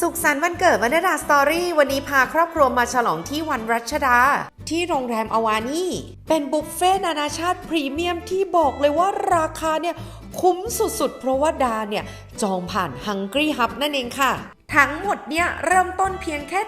สุขสันต์วันเกิดวรรณดาสตอรี่ วันนี้พาครอบครัวมาฉลองที่วันรัชดา ที่โรงแรมอวานี่ เป็นบุฟเฟ่ต์นานาชาติพรีเมียมที่บอกเลยว่าราคาเนี่ยคุ้มสุดๆ เพราะว่าดาเนี่ย จองผ่าน Hungry Hub นั่นเองค่ะ ทั้งหมดเนี่ย เริ่มต้นเพียงแค่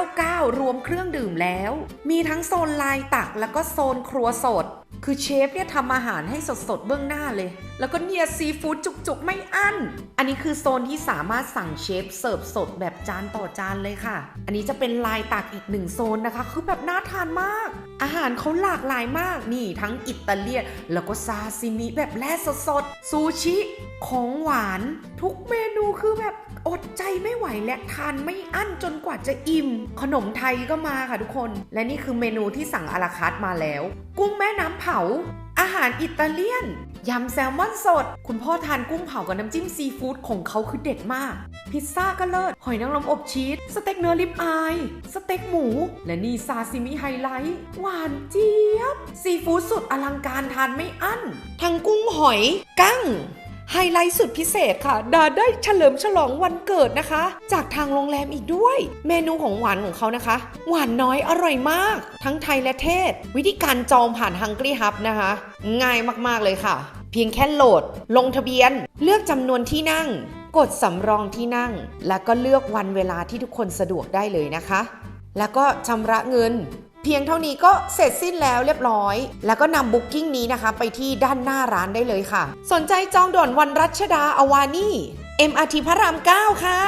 799 รวมเครื่องดื่มแล้ว มีทั้งโซนลายตักแล้วก็โซนครัวสด คือเชฟเนี่ยทำอาหารให้สดๆเบื้องหน้าเลย แล้วก็เนี่ยซีฟู้ดจุกๆ ไม่อั้น อันนี้คือโซนที่สามารถสั่งเชฟเสิร์ฟสดแบบจานต่อจานเลยค่ะ อันนี้จะเป็นลายตักอีกหนึ่งโซนนะคะ คือแบบน่าทานมาก อาหารเขาหลากหลายมากนี่ทั้งอิตาเลียนแล้วก็ซาซิมิแบบแร่สดๆซูชิของหวานทุกเม ไม่ไหวและทานไม่อั้นจนกว่าจะอิ่ม ขนมไทยก็มาค่ะทุกคน และนี่คือเมนูที่สั่งอาราคาร์มาแล้ว กุ้งแม่น้ำเผา อาหารอิตาเลียนยำแซลมอนสด คุณพ่อทานกุ้งเผากับน้ำจิ้มซีฟู้ดของเขาคือเด็ดมาก พิซซ่าก็เลิศ หอยนางรมอบชีส สเต็กเนื้อลิปอาย สเต็กหมู และนี่ซาซิมิไฮไลท์ หวานเจี๊ยบ ซีฟู้ดสุดอลังการทานไม่อั้น ทั้งกุ้งหอย กั้ง ไฮไลท์สุดพิเศษค่ะ ดาได้เฉลิมฉลองวันเกิดนะคะ จากทางโรงแรมอีกด้วย เมนูของหวานของเขานะคะ หวานน้อยอร่อยมาก ทั้งไทยและเทศ วิธีการจองผ่าน Hungry Hub นะคะ ง่ายมากๆเลยค่ะ เพียงแค่โหลด ลงทะเบียน เลือกจำนวนที่นั่ง กดสำรองที่นั่ง แล้วก็เลือกวันเวลาที่ทุกคนสะดวกได้เลยนะคะ แล้วก็ชำระเงิน เพียงเท่านี้ก็เสร็จสิ้นแล้วเรียบร้อย แล้วก็นำบุ๊กิ้งนี้นะคะ ไปที่ด้านหน้าร้านได้เลยค่ะ สนใจจองด่วนวันรัชดาอวานี่ MRT พระราม 9 ค่ะ